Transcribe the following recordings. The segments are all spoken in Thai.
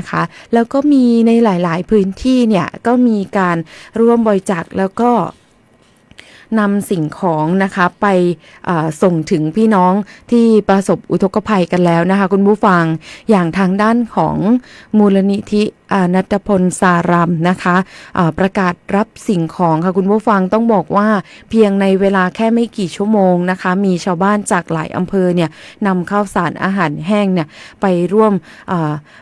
นะคะแล้วก็มีในหลาย ๆ พื้นที่เนี่ยก็มีการร่วมบริจาคแล้วก็นำสิ่งของนะคะไปส่งถึงพี่น้องที่ประสบอุทกภัยกันแล้วนะคะ คุณผู้ฟังอย่างทางด้านของมูลนิธินัตพลสารัมนะคะประกาศรับสิ่งของค่ะคุณผู้ฟังต้องบอกว่าเพียงในเวลาแค่ไม่กี่ชั่วโมงนะคะ มีชาวบ้านจากหลายอำเภอเนี่ยนำข้าวสารอาหารแห้งเนี่ยไปร่วม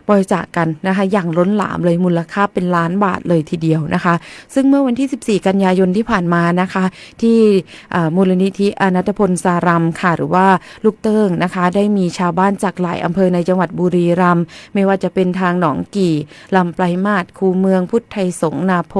บริจาคกันนะคะอย่างล้นหลามเลยมูลค่าเป็นล้านบาทเลยทีเดียวนะคะ ซึ่งเมื่อวันที่ 14 กันยายนที่ผ่านมานะคะ ที่มูลนิธิอนัตพลสารัมค่ะหรือว่าลูกเติ้งนะคะ ได้มีชาวบ้านจากหลายอำเภอในจังหวัดบุรีรัมย์ไม่ว่าจะเป็นทางหนองกี่ลำปลายมาศคูเมืองพุทธไทยสงนาโพ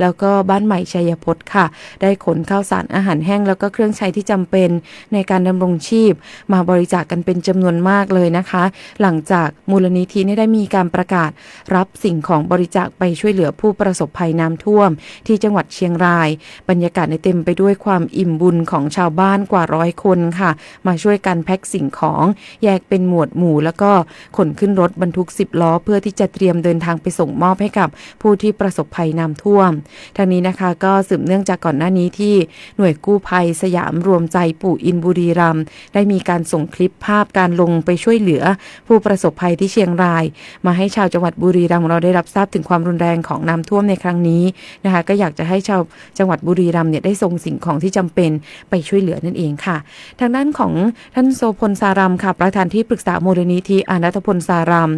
แล้วก็บ้านใหม่ชัยพจน์ค่ะ ได้ขนข้าวสารอาหารแห้งแล้วก็เครื่องใช้ที่จำเป็นในการดำรงชีพ มาบริจาคกันเป็นจำนวนมากเลยนะคะ หลังจากมูลนิธิได้มีการประกาศ รับสิ่งของบริจาคไปช่วยเหลือผู้ประสบภัยน้ำท่วม ที่จังหวัดเชียงราย บรรยากาศในเต็มไปด้วยความอิ่มบุญของชาวบ้านกว่าร้อยคนค่ะ มาช่วยกันแพ็คสิ่งของ แยกเป็นหมวดหมู่ แล้วก็ขนขึ้นรถบรรทุก 10 ล้อเพื่อที่จะเตรียมเดินทางางไปส่งมอบให้กับผู้ที่ประสบภัยน้ำท่วม ทางนี้นะคะก็สืบเนื่องจากก่อนหน้านี้ที่หน่วยกู้ภัยสยามรวมใจปู่อินบุรีรัมย์ได้มีการส่งคลิปภาพการลงไปช่วยเหลือ ผู้ประสบภัยที่เชียงราย มาให้ชาวจังหวัดบุรีรัมย์ของเราได้รับทราบถึงความรุนแรงของน้ำท่วมในครั้งนี้นะคะก็อยากจะให้ชาวจังหวัดบุรีรัมย์เนี่ยได้ส่งสิ่งของที่จำเป็นไปช่วยเหลือนั่นเองค่ะ ทางด้านของท่านโซพลสารัมค่ะประธานที่ปรึกษามูลนิธิอานัตพลสารัม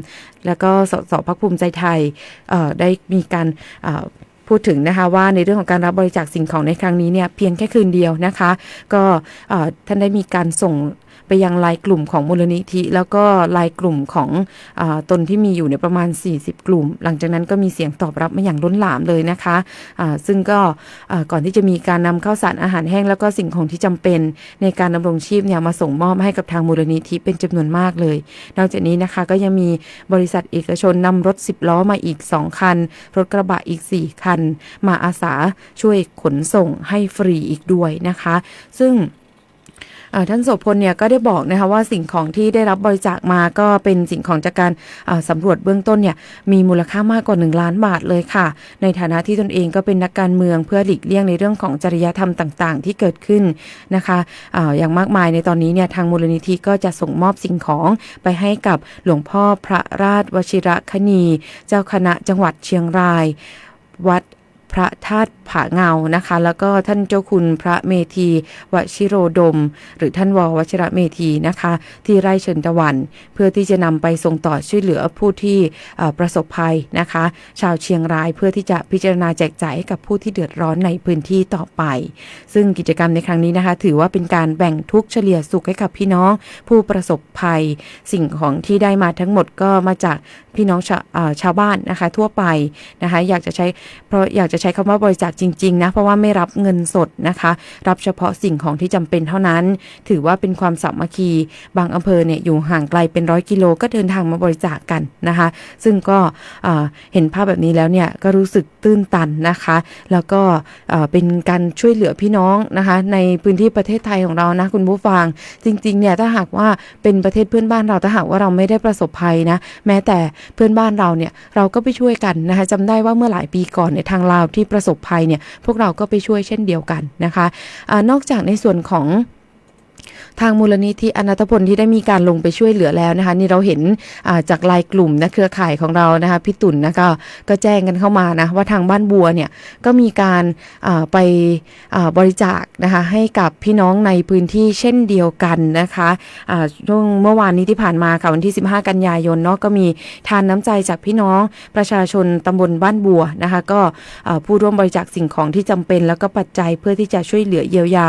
แล้วก็สสพักภูมิใจไทไทยได้มีการ พูดถึงนะคะว่าในเรื่องของการรับบริจาคสิ่งของในครั้งนี้เนี่ยเพียงแค่คืนเดียวนะคะ ก็ท่านได้มีการส่งไปยังลน์กลุ่มของมูลนิธิ แล้วก็ลน์กลุ่มของอตนที่มีอยู่ในประมาณ 40 กลุ่ม หลังจากนั้นก็มีเสียงตอบรับมาอย่างล้นหลามเลยนะคะอ่าซึ่งก็ก่อนที่จะมีการนำข้าวสารอาหารแห้ง แล้วก็สิ่งของที่จำเป็นในการดำรงชีพเนี่ยมาส่งมอบให้กับทางมูลนิธิเป็นจำนวนมากเลย นอกจากนี้นะคะก็ยังมีบริษัทเอกชนนำรถ 10 ล้อมาอีก 2 คัน รถกระบะอีก 4 คันมาอาสาช่วยขนส่งให้ฟรีอีกด้วยนะคะ ซึ่งท่านโสพลเนี่ยก็ได้บอกนะคะว่าสิ่งของที่ได้รับบริจาคมาก็เป็นสิ่งของจากการอ่าสำรวจเบื้องต้นเนี่ยมีมูลค่ามากกว่า 1 ล้านบาทเลยค่ะ ในฐานะที่ตนเองก็เป็นนักการเมืองเพื่อหลีกเลี่ยงในเรื่องของจริยธรรมต่าง ๆ ที่เกิดขึ้นนะคะออย่างมากมายในตอนนี้เนี่ยทางมูลนิธิก็จะส่งมอบสิ่งของไปให้กับหลวงพ่อพระราชวชิระคณี เจ้าคณะจังหวัดเชียงราย วัด พระธาตุผาเงานะคะ แล้วก็ท่านเจ้าคุณพระเมธีวชิโรดม หรือท่านววชิระเมธีนะคะ ที่ไร่เชิญตะวัน เพื่อที่จะนำไปส่งต่อช่วยเหลือผู้ที่ประสบภัยนะคะ ชาวเชียงรายเพื่อที่จะพิจารณาแจกจ่ายให้กับผู้ที่เดือดร้อนในพื้นที่ต่อไป ซึ่งกิจกรรมในครั้งนี้นะคะ ถือว่าเป็นการแบ่งทุกเฉลี่ยสุขให้กับพี่น้องผู้ประสบภัย สิ่งของที่ได้มาทั้งหมดก็มาจากพี่น้องชาชาวบ้านนะคะทั่วไปนะคะ อยากจะใช้เพราะอยากจะใช้คำว่าบริจาคจริง ๆ นะ เพราะว่าไม่รับเงินสดนะคะ รับเฉพาะสิ่งของที่จำเป็นเท่านั้น ถือว่าเป็นความสามัคคี บางอำเภอเนี่ยอยู่ห่างไกลเป็นร้อยกิโลก็เดินทางมาบริจาคกันนะคะ ซึ่งก็เอ่อเห็นภาพแบบนี้แล้วเนี่ยก็รู้สึก ตื้นตันนะคะ แล้วก็เป็นการช่วยเหลือพี่น้องนะคะ ในพื้นที่ประเทศไทยของเรานะคุณผู้ฟัง จริงๆเนี่ยถ้าหากว่าเป็นประเทศเพื่อนบ้านเราถ้าหากว่าเราไม่ได้ประสบภัยนะแม้แต่เพื่อนบ้านเราเนี่ยเราก็ไปช่วยกันนะคะจำได้ว่าเมื่อหลายปีก่อนในยทางลาวที่ประสบภัยเนี่ยพวกเราก็ไปช่วยเช่นเดียวกันนะคะอานอกจากในส่วนของ ทางมูลนิธิอนัตพลที่ได้มีการลงไปช่วยเหลือแล้วนะคะ นี่เราเห็นาจากลน์กลุ่มนะเครือข่ายของเรานะคะพี่ตุ่นนะก็ก็แจ้งกันเข้ามานะว่าทางบ้านบัวเนี่ยก็มีการาไปบริจาคนะคะให้กับพี่น้องในพื้นที่เช่นเดียวกันนะคะช่วงเมื่อวานนี้ที่ผ่านมาค่ะวันที่ 15 กันยายนเนาะก็มีทานน้ำใจจากพี่น้องประชาชนตำบลบ้านบัวนะคะก็ผู้ร่วมบริจาคสิ่งของที่จำเป็น แล้วก็ปัจจัยเพื่อที่จะช่วยเหลือเยียวยา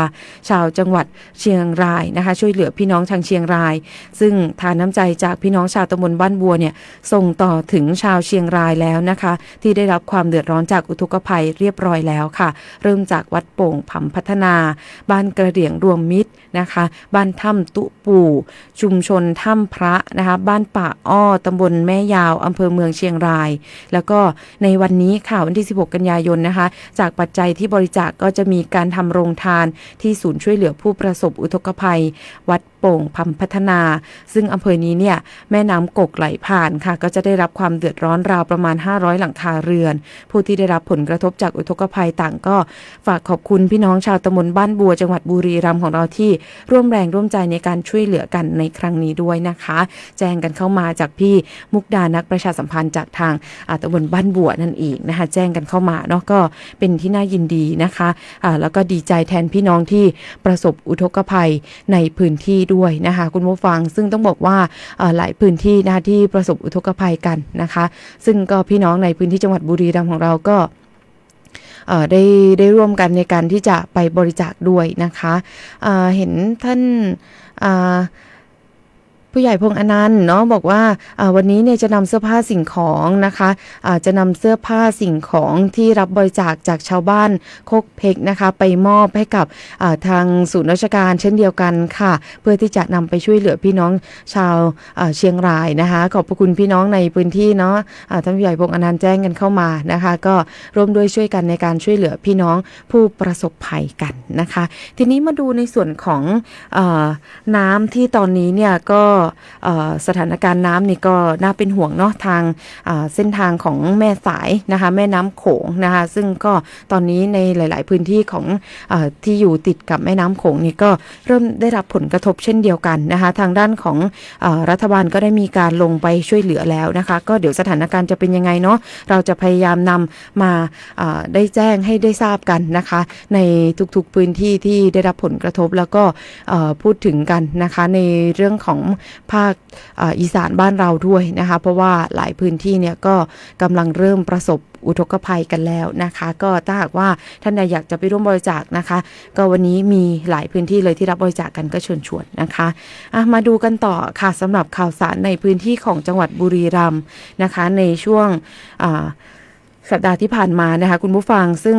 ชาวจังหวัดเชียงรายนะคะ ช่วยเหลือพี่น้องทางเชียงราย ซึ่งทานน้ำใจจากพี่น้องชาวตำบลบ้านบัวเนี่ยส่งต่อถึงชาวเชียงรายแล้วนะคะ ที่ได้รับความเดือดร้อนจากอุทกภัยเรียบร้อยแล้วค่ะ เริ่มจากวัดโป่งผำพัฒนา บ้านกระเดี่ยงรวมมิตรนะคะ บ้านถ้ำตุปู่ ชุมชนถ้ำพระนะคะ บ้านป่าอ้อตำบลแม่ยาวอำเภอเมืองเชียงราย แล้วก็ในวันนี้ค่ะวันที่ 16 กันยายนนะคะ จากปัจจัยที่บริจาคก็จะมีการทำโรงทานที่ศูนย์ช่วยเหลือผู้ประสบอุทกภัย วัด ป่งพัมพัฒนา ซึ่งอำเภอนี้เนี่ยแม่น้ำกกไหลผ่านค่ะ ก็จะได้รับความเดือดร้อนราวประมาณ 500 หลังคาเรือน ผู้ที่ได้รับผลกระทบจากอุทกภัยต่างก็ฝากขอบคุณพี่น้องชาวตำบลบ้านบัวจังหวัดบุรีรัมย์ของเราที่ร่วมแรงร่วมใจในการช่วยเหลือกันในครั้งนี้ด้วยนะคะ แจ้งกันเข้ามาจากพี่มุกดานักประชาสัมพันธ์จากทางตำบลบ้านบัวนั่นเองนะคะ แจ้งกันเข้ามาเนาะก็เป็นที่น่ายินดีนะคะอ่าแล้วก็ดีใจแทนพี่น้องที่ประสบอุทกภัยในพื้นที่ด้วย้วยนะคะคุณผู้ฟังซึ่งต้องบอกว่าหลายพื้นที่นะคะที่ประสบอุทกภัยกันนะคะ ซึ่งก็พี่น้องในพื้นที่จังหวัดบุรีรัมย์ของเราก็ได้ได้ร่วมกันในการที่จะไปบริจาคด้วยนะคะเเห็นท่านา ผู้ใหญ่พงษ์อนันต์เนาะบอกว่าวันนี้เนี่ยจะนำเสื้อผ้าสิ่งของนะคะะจะนำเสื้อผ้าสิ่งของที่รับบริจาคจากชาวบ้านโคกเพกนะคะ ไปมอบให้กับาทางศูนย์ราชการเช่นเดียวกันค่ะ เพื่อที่จะนำไปช่วยเหลือพี่น้องชาวาเชียงรายนะคะ ขอบพระคุณพี่น้องในพื้นที่เนาะท่านผู้ใหญ่พงษ์อนันต์แจ้งกันเข้ามานะคะ ก็ร่วมด้วยช่วยกันในการช่วยเหลือพี่น้องผู้ประสบภัยกันนะคะ ทีนี้มาดูในส่วนของอน้ำที่ตอนนี้เนี่ยก็สถานการณ์น้ำนี่ก็น่าเป็นห่วงเนาะทางเส้นทางของแม่สายนะคะแม่น้ำโขงนะคะซึ่งก็ตอนนี้ในหลาย ๆ พื้นที่ของอที่อยู่ติดกับแม่น้ำโขงนี่ก็เริ่มได้รับผลกระทบเช่นเดียวกันนะคะทางด้านของอรัฐบาลก็ได้มีการลงไปช่วยเหลือแล้วนะคะก็เดี๋ยวสถานการณ์จะเป็นยังไงเนาะเราจะพยายามนำมาอ่าได้แจ้งให้ได้ทราบกันนะคะ ในทุกๆพื้นที่ที่ได้รับผลกระทบแล้วก็พูดถึงกันนะคะในเรื่องของภาคอีสานบ้านเราด้วยนะคะ เพราะว่าหลายพื้นที่เนี่ยก็กำลังเริ่มประสบอุทกภัยกันแล้วนะคะ ก็ถ้าหากว่าท่านใดอยากจะไปร่วมบริจาคนะคะ ก็วันนี้มีหลายพื้นที่เลยที่รับบริจาคกันก็เชิญชวนนะคะะมาดูกันต่อค่ะสำหรับข่าวสารในพื้นที่ของจังหวัดบุรีรัมย์นะคะ ในช่วงสัปดาห์ที่ผ่านมานะคะคุณผู้ฟังซึ่ง